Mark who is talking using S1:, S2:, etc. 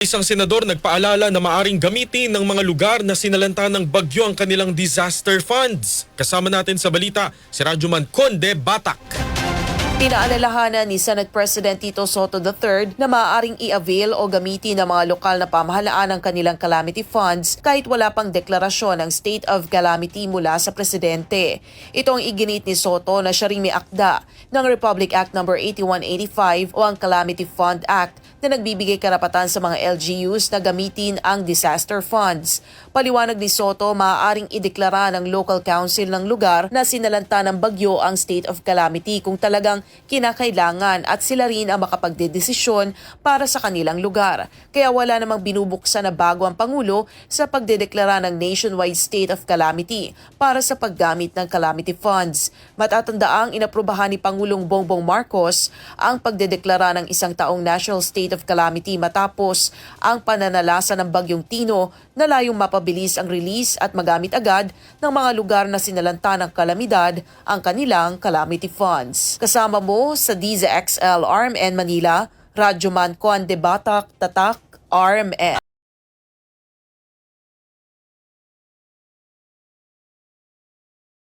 S1: Isang senador nagpaalala na maaring gamitin ng mga lugar na sinalanta ng bagyo ang kanilang disaster funds. Kasama natin sa balita si Radyoman Conde Batak.
S2: Pinaalalahanan ni Senate President Tito Soto III na maaaring i-avail o gamitin ng mga lokal na pamahalaan ang kanilang calamity funds kahit wala pang deklarasyon ng state of calamity mula sa presidente. Ito ang iginit ni Soto na siya rin may akda ng Republic Act No. 8185 o ang Calamity Fund Act na nagbibigay karapatan sa mga LGUs na gamitin ang disaster funds. Paliwanag ni Soto, maaaring ideklara ng local council ng lugar na sinalanta ng bagyo ang state of calamity kung talagang kinakailangan at sila rin ang makapagdedesisyon para sa kanilang lugar. Kaya wala namang binubuksan na bago ang Pangulo sa pagdedeklara ng nationwide state of calamity para sa paggamit ng calamity funds. Matatandaang inaprubahan ni Pangulong Bongbong Marcos ang pagdedeklara ng isang taong national state of calamity matapos ang pananalasa ng bagyong Tino na layong mapabilis ang release at magamit agad ng mga lugar na sinalanta ng kalamidad ang kanilang calamity funds. Kasama mo sa DZXL RMN Manila, Radyoman Conde Batak, Tatak, RMN.